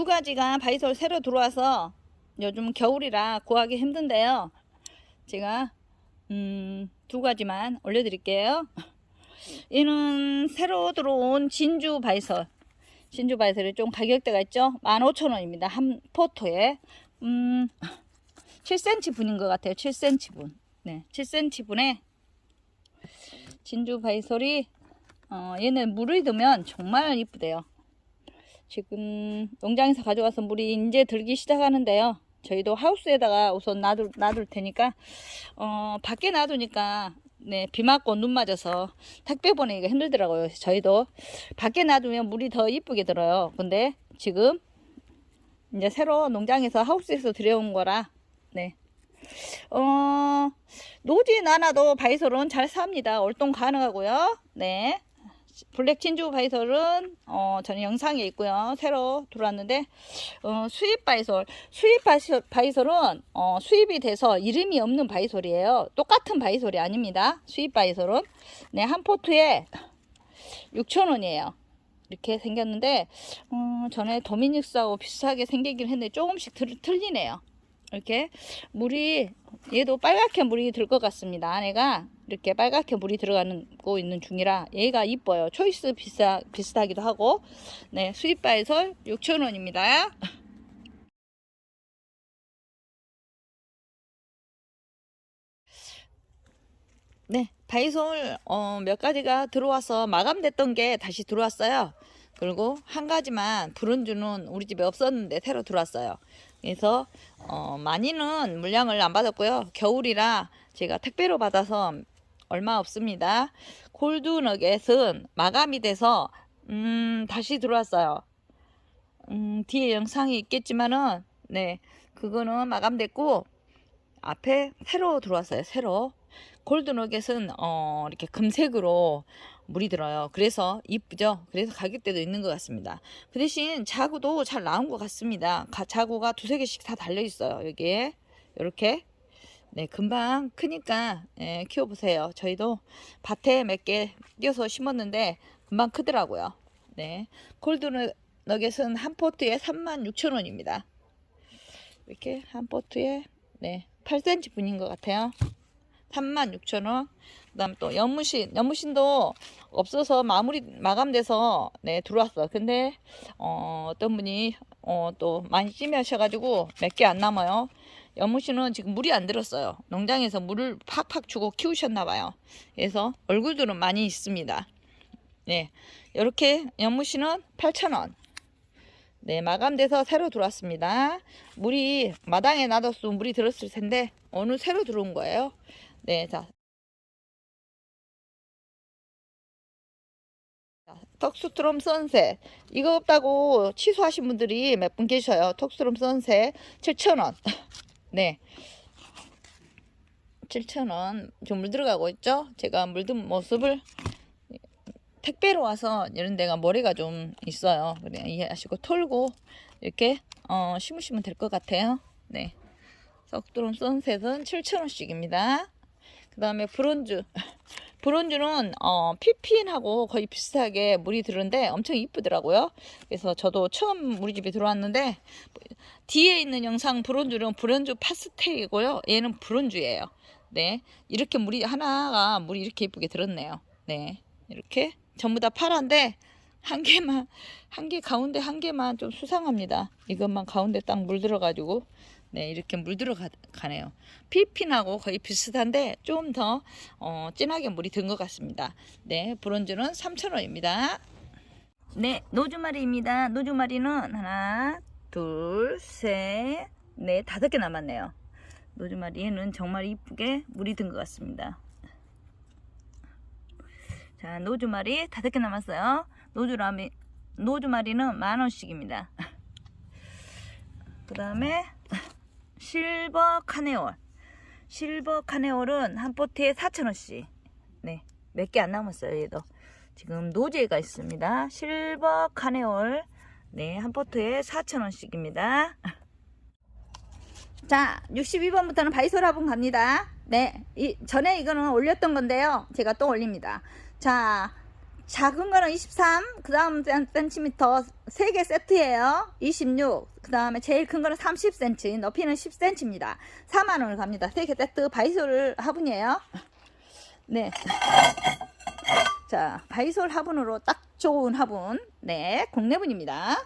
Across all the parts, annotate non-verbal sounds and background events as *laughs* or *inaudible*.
두 가지가 바이솔 새로 들어와서 요즘 겨울이라 구하기 힘든데요. 제가 음, 두 가지만 올려드릴게요. 얘는 새로 들어온 진주 바이솔. 진주 바이솔이 좀 가격대가 있죠? 15,000원입니다. 한 포토에. 음, 7cm 분인 것 같아요. 7cm 분. 네, 7cm 분에 진주 바이솔이 어, 얘는 물을 넣으면 정말 이쁘대요. 지금 농장에서 가져와서 물이 이제 들기 시작하는데요. 저희도 하우스에다가 우선 놔둘, 놔둘 테니까, 어, 밖에 놔두니까, 네, 비 맞고 눈 맞아서 택배 보내기가 힘들더라고요. 저희도 밖에 놔두면 물이 더 이쁘게 들어요. 근데 지금 이제 새로 농장에서 하우스에서 들여온 거라, 네. 어, 노지 나나도 바이솔은 잘 삽니다. 월동 가능하고요. 네. 블랙 진주 바이솔은 어, 저는 영상에 있고요. 새로 들어왔는데 어, 수입 바이솔, 수입 바이솔, 바이솔은 어, 수입이 돼서 이름이 없는 바이솔이에요. 똑같은 바이솔이 아닙니다. 수입 바이솔은 네, 한 포트에 6,000원이에요. 이렇게 생겼는데 어, 전에 도미닉스하고 비슷하게 생기긴 했는데 조금씩 들, 틀리네요. 이렇게 물이 얘도 빨갛게 물이 들 것 같습니다. 안에가 이렇게 빨갛게 물이 들어가고 있는 중이라 얘가 이뻐요. 초이스 비싸 비슷하기도 하고 네 수입 바이솔 6,000원입니다. 네 바이솔 어, 몇 가지가 들어와서 마감됐던 게 다시 들어왔어요. 그리고 한 가지만 브론즈는 우리 집에 없었는데 새로 들어왔어요. 그래서 어, 많이는 물량을 안 받았고요. 겨울이라 제가 택배로 받아서 얼마 없습니다. 골드 너겟은 마감이 돼서 음, 다시 들어왔어요. 음, 뒤에 영상이 있겠지만은 네 그거는 마감됐고 앞에 새로 들어왔어요. 새로 골드 너겟은 어, 이렇게 금색으로 물이 들어요. 그래서 이쁘죠? 그래서 가격대도 있는 것 같습니다. 그 대신 자구도 잘 나온 것 같습니다. 가, 자구가 두세 개씩 다 달려 있어요. 여기에 이렇게 네 금방 크니까 예, 키워보세요. 저희도 밭에 몇 개 띄어서 심었는데 금방 크더라고요. 네 골드 너겟은 한 포트에 36,000원입니다. 이렇게 한 포트에 네 8cm 분인 것 같아요. 36,000원. 그 다음 또 연무신. 연무신도 없어서 마무리, 마감돼서, 네, 들어왔어. 근데, 어, 어떤 분이, 어, 또 많이 찜하셔가지고 몇 개 안 남아요. 연무신은 지금 물이 안 들었어요. 농장에서 물을 팍팍 주고 키우셨나봐요. 그래서 얼굴들은 많이 있습니다. 네. 이렇게 연무신은 8,000원. 네, 마감돼서 새로 들어왔습니다. 물이 마당에 놔뒀으면 물이 들었을 텐데, 오늘 새로 들어온 거예요. 네, 자. 자, 턱스트롬 선셋. 이거 없다고 취소하신 분들이 몇 분 계셔요. 턱스트롬 선셋 7,000원. 네. 7,000원. 좀 물 들어가고 있죠? 제가 물든 모습을 택배로 와서 이런 데가 머리가 좀 있어요. 그래 이해하시고 털고 이렇게 어, 심으시면 될 것 같아요. 네. 석드론 선셋은 7,000원씩입니다. 그 다음에 브론즈. *laughs* 브론즈는 어, 피핀하고 거의 비슷하게 물이 들는데 엄청 이쁘더라고요. 그래서 저도 처음 우리 집에 들어왔는데 뒤에 있는 영상 브론즈는 브론즈 파스텔이고요. 얘는 브론즈예요. 네, 이렇게 물이 하나가 물이 이렇게 이쁘게 들었네요. 네, 이렇게 전부 다 파란데 한 개만 한 개 가운데 한 개만 좀 수상합니다. 이것만 가운데 딱 물 들어가지고 네, 이렇게 물 들어가네요. 피핀하고 거의 비슷한데 좀 더 어, 진하게 물이 든 것 같습니다. 네, 브론즈는 3,000원입니다. 네, 노주마리입니다. 노주마리는 하나, 둘, 셋, 넷, 다섯 개 남았네요. 노주마리에는 정말 이쁘게 물이 든 것 같습니다. 자, 노주마리 다섯 개 남았어요. 노주라미, 노주마리는 만 원씩입니다. *laughs* 그 다음에 실버 카네올. 실버 카네올은 한 포트에 4,000원씩. 네. 몇 개 안 남았어요, 얘도. 지금 노제가 있습니다. 실버 카네올. 네. 한 포트에 4,000원씩입니다. *laughs* 자, 62번부터는 바이솔 화분 갑니다. 네. 이, 전에 이거는 올렸던 건데요. 제가 또 올립니다. 자, 작은 거는 23, 그 다음 센티미터 3개 세트예요. 26, 그 다음에 제일 큰 거는 30cm, 높이는 10cm입니다. 4만원을 갑니다. 3개 세트 바이솔 화분이에요. 네. 자, 바이솔 화분으로 딱 좋은 화분. 네, 국내분입니다.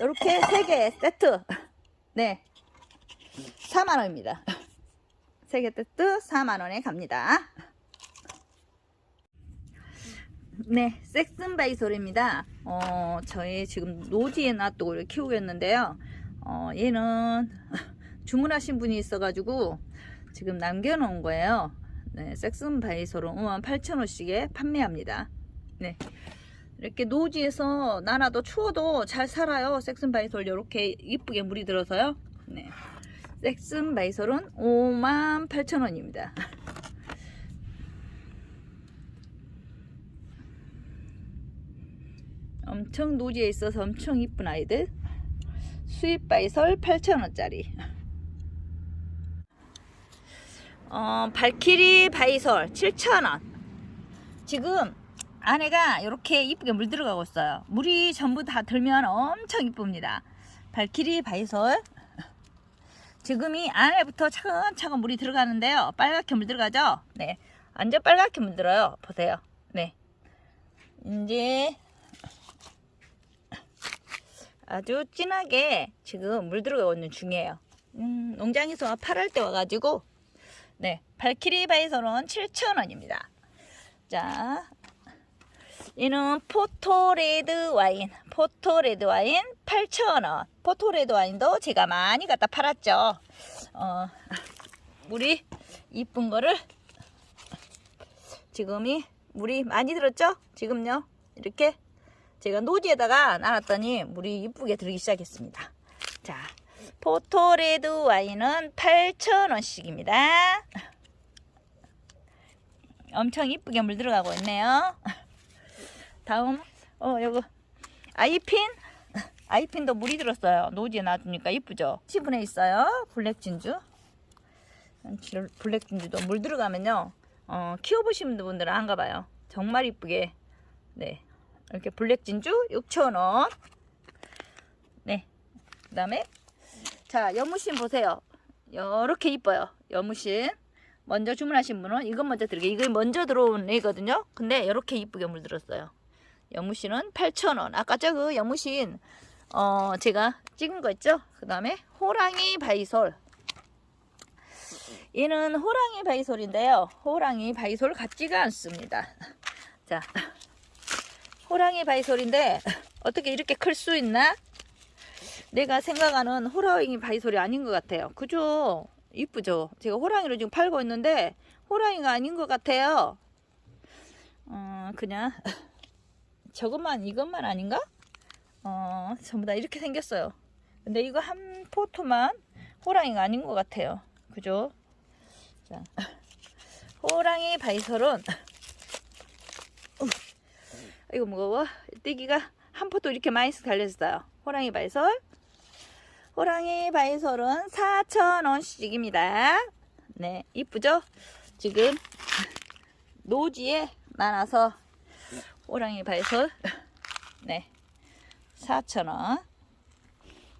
이렇게 3개 세트. 네. 4만원입니다. 3개 세트 4만원에 갑니다. 네, 섹슨 바이솔입니다. 어, 저희 지금 노지에 놔두고 키우고 있는데요. 어, 얘는 *laughs* 주문하신 분이 있어가지고 지금 남겨놓은 거예요. 네, 섹슨 바이솔은 58,000원씩에 판매합니다. 네. 이렇게 노지에서 나나도 추워도 잘 살아요. 섹슨 바이솔 이렇게 이쁘게 물이 들어서요. 네. 섹슨 바이솔은 58,000원입니다. *laughs* 엄청 노지에 있어서 엄청 이쁜 아이들. 수입 바이솔 8,000원짜리. 어, 발키리 바이솔 7,000원. 지금 안에가 이렇게 이쁘게 물 들어가고 있어요. 물이 전부 다 들면 엄청 이쁩니다. 발키리 바이솔. 지금이 안에부터 차근차근 물이 들어가는데요. 빨갛게 물 들어가죠? 네. 완전 빨갛게 물 들어요. 보세요. 네. 이제 아주 진하게 지금 물 들어가고 있는 중이에요. 음, 농장에서 8월 때 와가지고 네 발키리 바이솔은 7,000원입니다. 자, 얘는 포토레드 와인, 포토레드 와인 8,000원. 포토레드 와인도 제가 많이 갖다 팔았죠. 어, 물이 이쁜 거를 지금이 물이 많이 들었죠? 지금요 이렇게 제가 노지에다가 놔놨더니 물이 이쁘게 들기 시작했습니다. 자, 포토레드 와인은 8,000원씩입니다. 엄청 이쁘게 물 들어가고 있네요. 다음, 어, 요거, 아이핀? 아이핀도 물이 들었어요. 노지에 놔두니까 이쁘죠? 시분에 있어요. 블랙 진주. 블랙 진주도 물 들어가면요. 어, 키워보시는 분들은 안가 봐요. 정말 이쁘게. 네. 이렇게 블랙 진주 6,000원. 네. 그 다음에, 자, 여무신 보세요. 이렇게 이뻐요. 여무신. 먼저 주문하신 분은 이건 먼저 들게. 이거 먼저 들어온 애거든요. 근데 이렇게 이쁘게 물들었어요. 여무신은 8,000원. 아까 저그 여무신, 어, 제가 찍은 거 있죠? 그 다음에 호랑이 바이솔. 얘는 호랑이 바이솔인데요. 호랑이 바이솔 같지가 않습니다. *laughs* 자, 호랑이 바이솔인데 어떻게 이렇게 클 수 있나? 내가 생각하는 호랑이 바이솔이 아닌 것 같아요. 그죠? 이쁘죠? 제가 호랑이를 지금 팔고 있는데 호랑이가 아닌 것 같아요. 어, 그냥 *laughs* 저것만 이것만 아닌가? 어, 전부 다 이렇게 생겼어요. 근데 이거 한 포토만 호랑이가 아닌 것 같아요. 그죠? 자, *laughs* 호랑이 바이솔은 이거 무거워. 떼기가 한 포도 이렇게 많이 달렸어요. 호랑이 바이솔. 호랑이 바이솔은 4,000원씩입니다. 네, 이쁘죠? 지금 노지에 많아서 호랑이 바이솔. 네, 4,000원.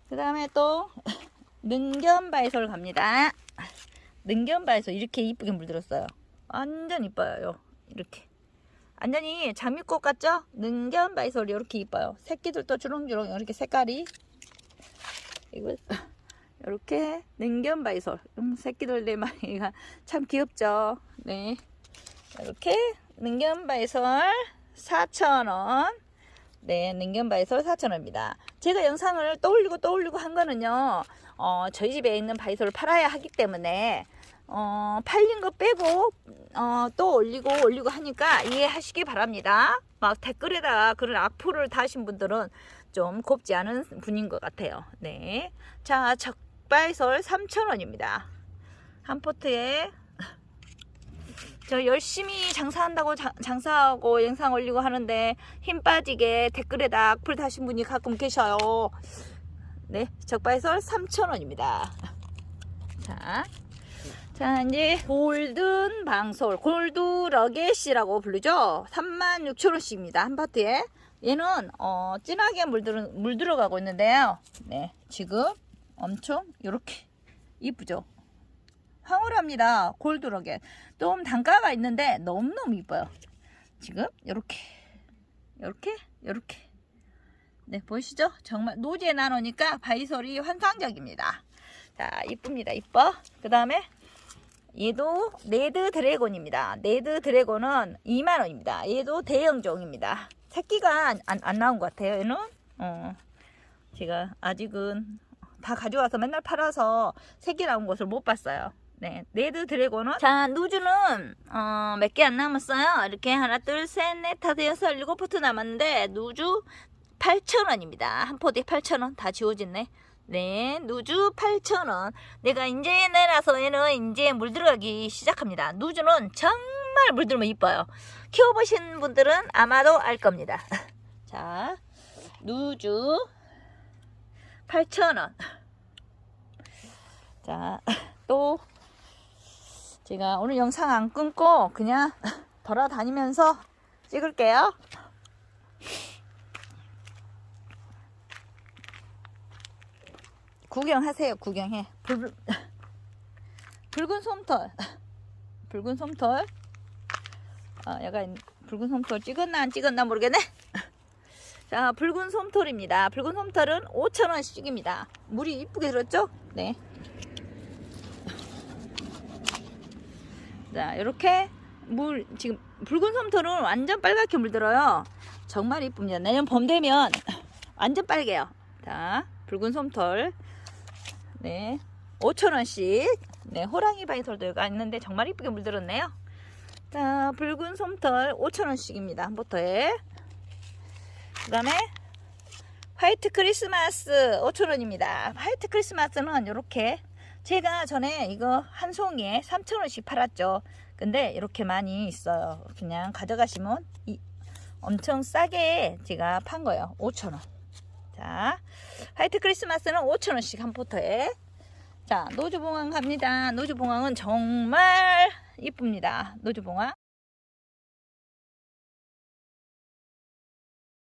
그 다음에 또 능견 바이솔 갑니다. 능견 바이솔 이렇게 이쁘게 물들었어요. 완전 이뻐요. 이렇게. 완전히 장미꽃 같죠? 능견 바이솔 이렇게 이뻐요. 새끼들도 주렁주렁 이렇게 색깔이 이거 이렇게 능견 바이솔 음, 새끼들 네 마리가 참 귀엽죠? 네 이렇게 능견 바이솔 4,000원 네 능견 바이솔 4,000원입니다. 제가 영상을 떠올리고 떠올리고 한 거는요 어, 저희 집에 있는 바이솔을 팔아야 하기 때문에 어, 팔린 거 빼고 어, 또 올리고 올리고 하니까 이해하시기 바랍니다. 막 댓글에다가 그런 악플을 다신 분들은 좀 곱지 않은 분인 것 같아요. 네. 자, 적발솔 3,000원입니다. 한 포트에 저 열심히 장사한다고 자- 장사하고 영상 올리고 하는데 힘 빠지게 댓글에다 악플 다신 분이 가끔 계셔요. 네, 적발솔 3,000원입니다. 자, 자 이제 골든 방솔 골드 러겟이라고 부르죠? 36,000원씩입니다 한 파트에. 얘는 어, 진하게 물들어, 물들어가고 있는데요. 네 지금 엄청 이렇게 이쁘죠? 황홀합니다 골드 러겟 좀 단가가 있는데 너무너무 이뻐요. 지금 이렇게 이렇게 이렇게. 네 보이시죠? 정말 노지에 나누니까 바이솔이 환상적입니다. 자 이쁩니다 이뻐. 그 다음에 얘도 네드 드래곤입니다. 네드 드래곤은 2만원입니다. 얘도 대형종입니다. 새끼가 안, 안, 안 나온 것 같아요. 얘는 어, 제가 아직은 다 가져와서 맨날 팔아서 새끼 나온 것을 못 봤어요. 네, 네드 드래곤은 자 누즈는 어, 몇 개 안 남았어요. 이렇게 하나 둘 셋 넷 다섯 여섯 일곱 포트 남았는데 누즈 8,000원입니다. 한 포대에 8,000원 다 지워졌네. 네, 누주 8,000원. 내가 이제 내놔서 얘는 이제 물 들어가기 시작합니다. 누주는 정말 물 들면 이뻐요. 키워보신 분들은 아마도 알 겁니다. *laughs* 자, 누주 8,000원. 자, 또 제가 오늘 영상 안 끊고 그냥 *laughs* 돌아다니면서 찍을게요. 구경하세요. 구경해. 붉, 붉은 솜털. 붉은 솜털. 아, 약간 붉은 솜털 찍었나 안 찍었나 모르겠네. 자, 붉은 솜털입니다. 붉은 솜털은 5,000원씩입니다. 물이 이쁘게 들었죠? 네. 자, 이렇게 물 지금 붉은 솜털은 완전 빨갛게 물들어요. 정말 이쁩니다. 내년 봄 되면 완전 빨개요. 자, 붉은 솜털. 네. 5,000원씩. 네, 호랑이 바이솔도가 있는데 정말 이쁘게 물들었네요. 자, 붉은 솜털 5,000원씩입니다. 한 보터에. 그 다음에 화이트 크리스마스 5,000원입니다. 화이트 크리스마스는 이렇게 제가 전에 이거 한 송이에 3,000원씩 팔았죠. 근데 이렇게 많이 있어요. 그냥 가져가시면 이, 엄청 싸게 제가 판 거예요. 5,000원. 자, 화이트 크리스마스는 5,000원씩 한 포터에. 자, 노주봉황 갑니다. 노주봉황은 정말 이쁩니다. 노주봉황.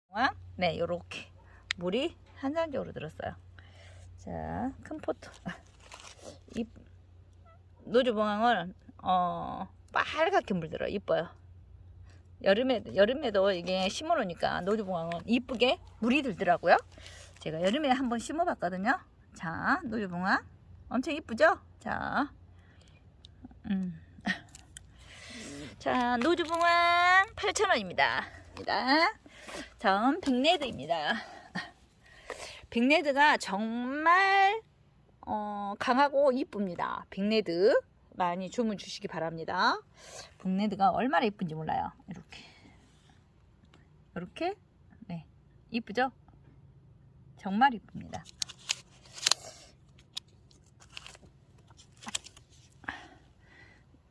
봉황. 네, 요렇게. 물이 한산적으로 들었어요. 자, 큰 포터. 이 노주봉황은, 어, 빨갛게 물들어. 이뻐요. 여름에, 여름에도 이게 심어놓으니까 노주봉황은 이쁘게 물이 들더라고요. 제가 여름에 한번 심어봤거든요. 자, 노주봉황. 엄청 이쁘죠? 자, 음. *laughs* 자, 노주봉황 8,000원입니다. 다음 빅레드입니다. 빅레드가 *laughs* 정말 어, 강하고 이쁩니다. 빅레드 많이 주문 주시기 바랍니다. 빅레드가 얼마나 이쁜지 몰라요. 이렇게 이렇게 네 이쁘죠? 정말 이쁩니다.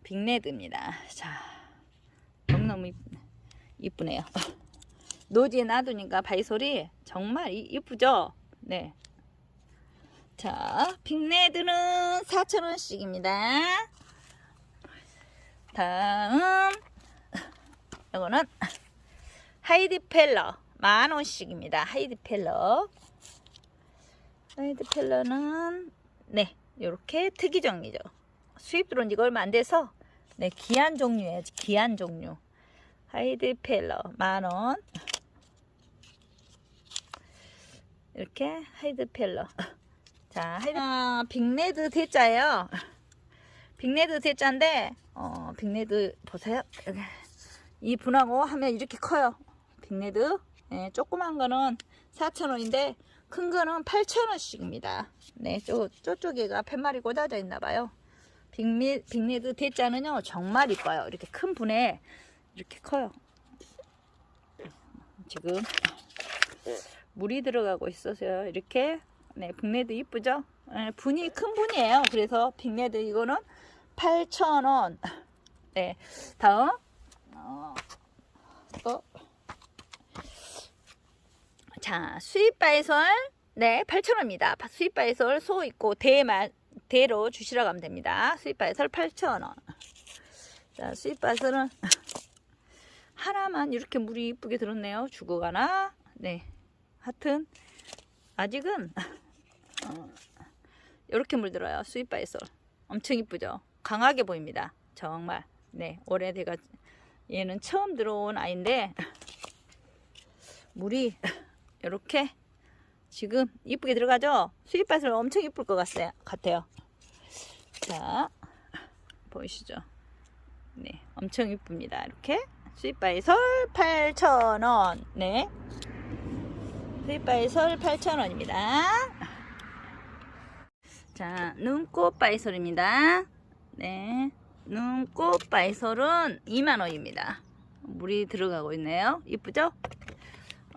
빅레드입니다. 자, 너무너무 이쁘, 이쁘네요. 노지에 놔두니까 바이솔이 정말 이, 이쁘죠? 네. 자, 빅레드는 4,000원씩입니다. 다음, 이거는 하이디펠러 만원씩입니다. 하이디펠러. 하이디펠러는, 네, 요렇게 특이 종류죠. 수입 들어온 지가 얼마 안 돼서, 네, 기한 종류예요. 기한 종류. 하이드펠러 만원. 이렇게 하이드펠러. 자, 하이드, 아, 빅레드 대자예요. 빅레드 대자인데, 어, 빅레드 보세요. 이 분하고 하면 이렇게 커요. 빅레드. 네, 조그만 거는 4,000원인데, 큰 거는 8,000원씩입니다. 네, 저, 저쪽에가 팻말이 꽂아져 있나 봐요. 빅레, 빅레드 대자는요, 정말 이뻐요. 이렇게 큰 분에 이렇게 커요. 지금 물이 들어가고 있어서요. 이렇게 네, 빅레드 이쁘죠? 네, 분이 큰 분이에요. 그래서 빅레드 이거는 8,000원. 네, 다음 어, 또 자, 수입 바이솔 네, 8,000원입니다. 수입 바이솔 소 있고 대만 그대로 주시러 가면 됩니다. 수입바이설 8,000원. 자, 수입바이설은 하나만 이렇게 물이 이쁘게 들었네요. 주고 가나? 네. 하여튼 아직은 어, 이렇게 물들어요. 수입바이설. 엄청 이쁘죠? 강하게 보입니다. 정말. 네, 오래돼가 얘는 처음 들어온 아이인데 물이 이렇게 지금 이쁘게 들어가죠? 수입밭을 엄청 이쁠 것 같아요. 같아요. 자, 보이시죠? 네, 엄청 이쁩니다. 이렇게 수입바이설 8,000원. 네. 수입바이설 8,000원입니다. 자, 눈꽃 바이솔입니다. 네. 눈꽃 바이솔은 2만원입니다. 물이 들어가고 있네요. 이쁘죠?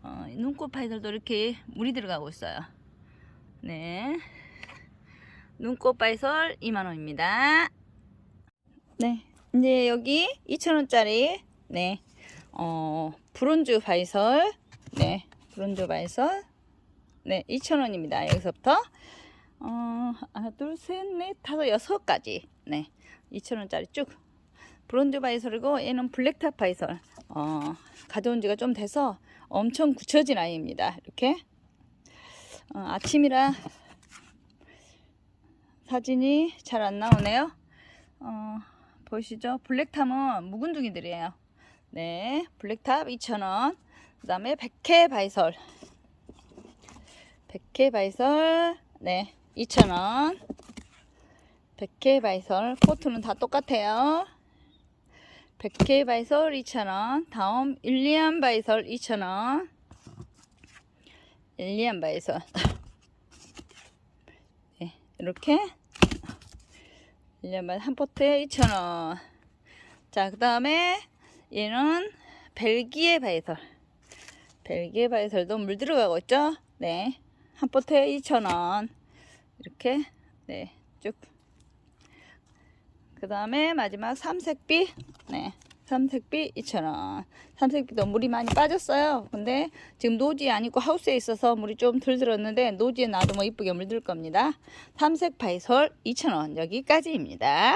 어, 눈꽃 바이솔도 이렇게 물이 들어가고 있어요. 네. 눈꽃 바이솔 2만원입니다. 네. 이제 여기 2,000원짜리, 네. 어, 브론즈 바이솔, 네. 브론즈 바이솔, 네. 2,000원입니다. 여기서부터. 어, 하나, 둘, 셋, 넷, 다섯, 여섯 가지. 네. 2,000원짜리 쭉. 브론즈 바이솔이고, 얘는 블랙탑 바이솔. 어, 가져온 지가 좀 돼서 엄청 굳혀진 아이입니다. 이렇게. 어, 아침이라 사진이 잘 안 나오네요. 어, 보이시죠? 블랙탑은 묵은둥이들이에요. 네. 블랙탑 2,000원. 그 다음에 백회 바이솔. 백회 바이솔. 네. 2,000원. 백회 바이솔. 포트는 다 똑같아요. 백회 바이솔 2,000원. 다음 일리안 바이솔 2,000원. 일리안 바이솔. 네, 이렇게 일리안 바이솔 한 포트에 2,000원. 자, 그 다음에 얘는 벨기에 바이솔. 벨기에 바이솔도 물 들어가고 있죠? 네. 한 포트에 2,000원. 이렇게 네, 쭉. 그 다음에 마지막 삼색비. 네. 삼색비 2,000원. 삼색비도 물이 많이 빠졌어요. 근데 지금 노지에 아니고 하우스에 있어서 물이 좀 덜 들었는데 노지에 놔두면 이쁘게 물들 겁니다. 삼색 바이솔 2,000원. 여기까지입니다